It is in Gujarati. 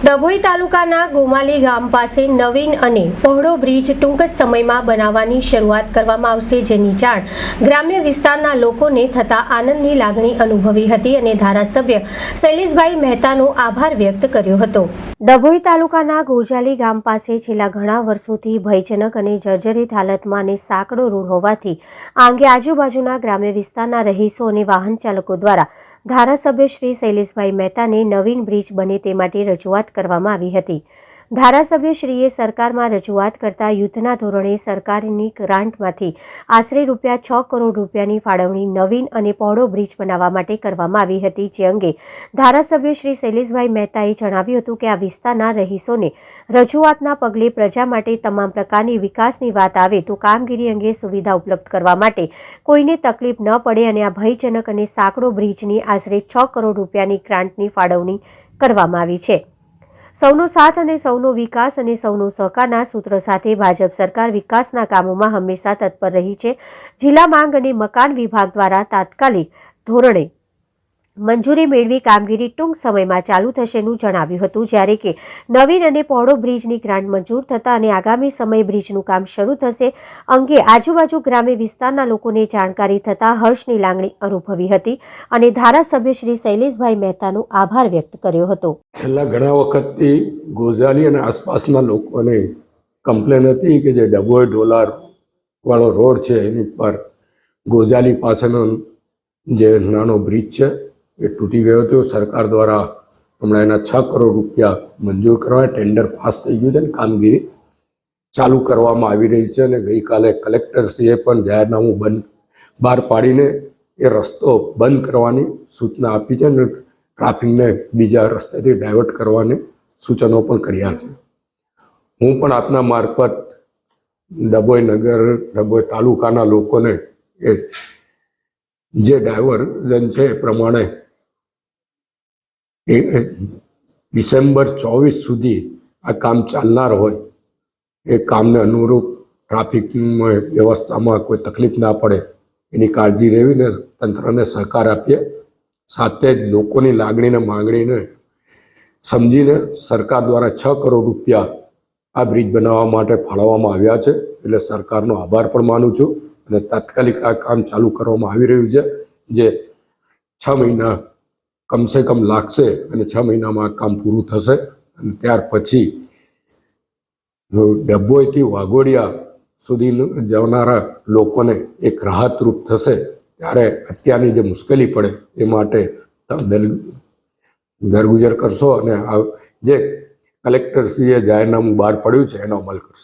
ડભોઈ તાલુકાના ગોમાલી ગામ પાસે નવીન અને પહોળો બ્રિજ ટૂંક જ સમયમાં બનાવવાની શરૂઆત કરવામાં આવશે, જેની જાણ ગ્રામ્ય વિસ્તારના લોકોને થતા આનંદની લાગણી અનુભવી હતી અને ધારાસભ્ય શૈલેષભાઈ મહેતાનો આભાર વ્યક્ત કર્યો હતો. ડભોઈ તાલુકાના ગોજાલી ગામ પાસે છેલ્લા ઘણા વર્ષોથી ભયજનક અને જર્જરિત હાલતમાં અને સાંકડો રોડ હોવાથી આ અંગે આજુબાજુના ગ્રામ્ય વિસ્તારના રહીશો અને વાહન ચાલકો દ્વારા ધારાસભ્ય શ્રી શૈલેષભાઈ મહેતાને નવીન બ્રિજ બને તે માટે રજૂઆત કરવામાં આવી હતી. ધારાસભ્યશ્રીએ સરકારમાં રજૂઆત કરતા યુદ્ધના ધોરણે સરકારની ગ્રાન્ટમાંથી આશરે રૂપિયા છ કરોડ રૂપિયાની ફાળવણી નવીન અને પહોળો બ્રિજ બનાવવા માટે કરવામાં આવી હતી, જે અંગે ધારાસભ્ય શ્રી શૈલેષભાઈ મહેતાએ જણાવ્યું હતું કે આ વિસ્તારના રહીશોને રજૂઆતના પગલે પ્રજા માટે તમામ પ્રકારની વિકાસની વાત આવે તો કામગીરી અંગે સુવિધા ઉપલબ્ધ કરવા માટે કોઈને તકલીફ ન પડે અને આ ભયજનક અને સાંકડો બ્રિજની આશરે છ કરોડ રૂપિયાની ગ્રાન્ટની ફાળવણી કરવામાં આવી છે. સૌનો સાથ અને સૌનો વિકાસ અને સૌનો સહકારના સૂત્ર સાથે ભાજપ સરકાર વિકાસના કામોમાં હંમેશા તત્પર રહી છે. જિલ્લા માંગ અને મકાન વિભાગ દ્વારા તાત્કાલિક ધોરણે મંજૂરી મેળવી કામગીરી ટૂંક સમયમાં ચાલુ થશેનું જણાવ્યું હતું, જ્યારે કે નવીન અને પહોળો બ્રિજની ગ્રાન્ટ મંજૂર થતા અને આગામી સમયે બ્રિજનું કામ શરૂ થશે અંગે આજુબાજુ ગ્રામ્ય વિસ્તારના લોકોને જાણકારી થતાં હર્ષની લાગણી અનુભવી હતી અને ધારાસભ્ય શ્રી શૈલેષભાઈ મહેતાનો આભાર વ્યક્ત કર્યો હતો. છેલ્લા ઘણા વખતથી ગોઝાલી અને આસપાસના લોકોને કમ્પ્લેન હતી કે જે ડબોય ડોલાર વાળો રોડ છે એની પર ગોઝાલી પાસેનો જે નાનો બ્રિજ છે એ તૂટી ગયો હતો. સરકાર દ્વારા હમણાં એના છ કરોડ રૂપિયા મંજૂર કરવા, ટેન્ડર પાસ થઈ ગયું છે અને કામગીરી ચાલુ કરવામાં આવી રહી છે અને ગઈકાલે કલેક્ટરશ્રીએ પણ જાહેરનામું બંધ, બહાર પાડીને એ રસ્તો બંધ કરવાની સૂચના આપી છે અને ટ્રાફિકને બીજા રસ્તેથી ડાયવર્ટ કરવાની સૂચનો પણ કર્યા છે. હું પણ આપના મારફત ડભોઈ નગર, ડભોઈ તાલુકાના લોકોને એ જે ડાયવર્ઝન છે એ પ્રમાણે એ ડિસેમ્બર ચોવીસ સુધી આ કામ ચાલનાર હોય, એ કામને અનુરૂપ ટ્રાફિકમાં વ્યવસ્થામાં કોઈ તકલીફ ના પડે, એની કાળજી લેવીને તંત્રને સહકાર આપીએ. સાથે જ લોકોની લાગણીને માંગણીને સમજીને સરકાર દ્વારા છ કરોડ રૂપિયા આ બ્રિજ બનાવવા માટે ફાળવવામાં આવ્યા છે. એટલે સરકારનો આભાર પણ માનું છું અને તાત્કાલિક આ કામ ચાલુ કરવામાં આવી રહ્યું છે, જે છ મહિના કમસે કમ લાગશે અને છ મહિનામાં કામ પૂરું થશે. અને ત્યાર પછી ડભોઈથી વાઘોડિયા સુધી જનારા લોકોને એક રાહતરૂપ થશે, ત્યારે અત્યારની જે મુશ્કેલી પડે એ માટે દરગુજર કરશો અને જે કલેક્ટરશ્રીએ જાહેરનામું બહાર પડ્યું છે, એનો અમલ કરશો.